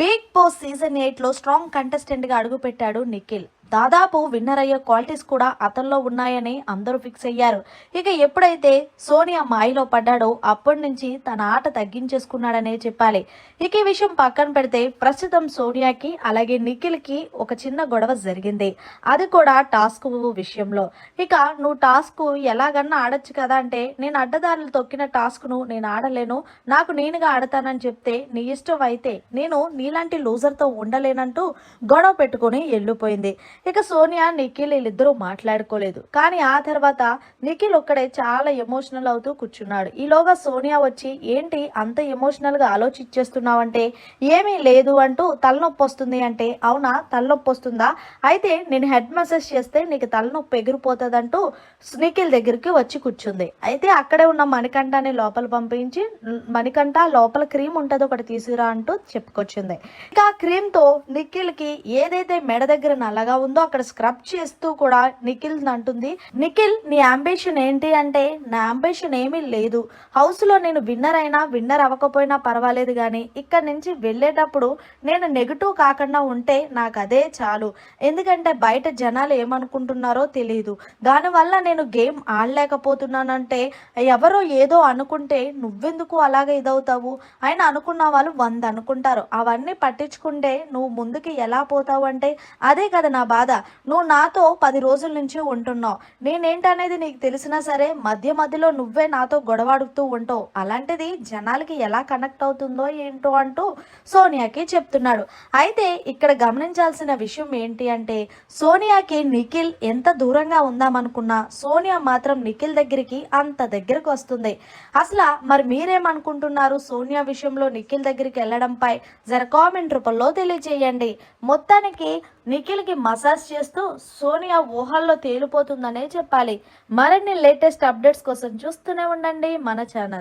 Big Boss season ఎయిట్లో strong కంటెస్టెంట్గా అడుగుపెట్టాడు నిఖిల్. దాదాపు విన్నర్ అయ్యే క్వాలిటీస్ కూడా అతనిలో ఉన్నాయని అందరూ ఫిక్స్ అయ్యారు. ఇక ఎప్పుడైతే సోనియా మాయలో పడ్డాడో అప్పటి నుంచి తన ఆట తగ్గించేసుకున్నాడనే చెప్పాలి. ఇక ఈ విషయం పక్కన పెడితే ప్రస్తుతం సోనియాకి అలాగే నిఖిల్కి ఒక చిన్న గొడవ జరిగింది. అది కూడా టాస్క్ విషయంలో. ఇక నువ్వు టాస్క్ ఎలాగన్నా ఆడొచ్చు కదా అంటే నేను అడ్డదారులు తొక్కిన టాస్క్ను నేను ఆడలేను నాకు నేనుగా ఆడతానని చెప్తే నీ ఇష్టం అయితే నేను నీలాంటి లూజర్తో ఉండలేనంటూ గొడవ పెట్టుకుని వెళ్ళిపోయింది. ఇక సోనియా నిఖిల్ వీళ్ళిద్దరూ మాట్లాడుకోలేదు. కానీ ఆ తర్వాత నిఖిల్ ఒక్కడే చాలా ఎమోషనల్ అవుతూ కూర్చున్నాడు. ఈలోగా సోనియా వచ్చి ఏంటి అంత ఎమోషనల్గా ఆలోచించేస్తున్నావంటే? ఏమీ లేదు అంటూ తలనొప్పి వస్తుంది అంటే అవునా తలనొప్పి వస్తుందా? అయితే నేను హెడ్ మసాజ్ చేస్తే నీకు తలనొప్పి ఎగిరిపోతుందంటూ నిఖిల్ దగ్గరికి వచ్చి కూర్చుంది. అయితే అక్కడే ఉన్న మణికంఠని లోపల పంపించి మణికంఠ లోపల క్రీమ్ ఉంటుంది ఒకటి తీసుకురా అంటూ చెప్పుకొచ్చింది. ఇక ఆ క్రీమ్తో నిఖిల్కి ఏదైతే మెడ దగ్గర నల్లగా ఉందో అక్కడ స్క్రబ్ చేస్తూ కూడా నిఖిల్ అంటుంది. నిఖిల్ నీ అంబిషన్ ఏంటి అంటే నా అంబిషన్ ఏమీ లేదు. హౌస్లో నేను విన్నర్ అయినా విన్నర్ అవ్వకపోయినా పర్వాలేదు కానీ ఇక్కడ నుంచి వెళ్ళేటప్పుడు నేను నెగిటివ్ కాకుండా ఉంటే నాకు అదే చాలు. ఎందుకంటే బయట జనాలు ఏమనుకుంటున్నారో తెలియదు దానివల్ల నేను గేమ్ ఆడలేకపోతున్నానంటే ఎవరో ఏదో అనుకుంటే నువ్వెందుకు అలాగే ఇదవుతావు? అయినా అనుకున్న వాళ్ళు వంద అనుకుంటారు. అవన్నీ పట్టించుకుంటే నువ్వు ముందుకి ఎలా పోతావు అంటే అదే కదా నా బాధ. నువ్వు నాతో పది రోజుల నుంచి ఉంటున్నావు. నేనేంటనేది నీకు తెలిసినా సరే మధ్య మధ్యలో నువ్వే నాతో గొడవాడుతూ ఉంటావు. అలాంటిది జనాలకి ఎలా కనెక్ట్ అవుతుందో ఏంటో అంటూ సోనియాకి చెప్తున్నాడు. అయితే ఇక్కడ గమనించాల్సిన విషయం ఏంటి అంటే సోనియాకి నిఖిల్ ఎంత దూరంగా ఉందామనుకున్నా సోనియా మాత్రం నిఖిల్ దగ్గరికి అంత దగ్గరకు వస్తుంది. అసలు మరి మీరేమనుకుంటున్నారు? సోనియా విషయంలో నిఖిల్ దగ్గరికి వెళ్ళడంపై జర కామెంట్ రూపంలో తెలియజేయండి మొత్తానికి నిఖిల్కి మసాజ్ చేస్తూ సోనియా ఊహల్లో తేలిపోతుందనే చెప్పాలి. మరిన్ని లేటెస్ట్ అప్డేట్స్ కోసం చూస్తూనే ఉండండి మన ఛానల్.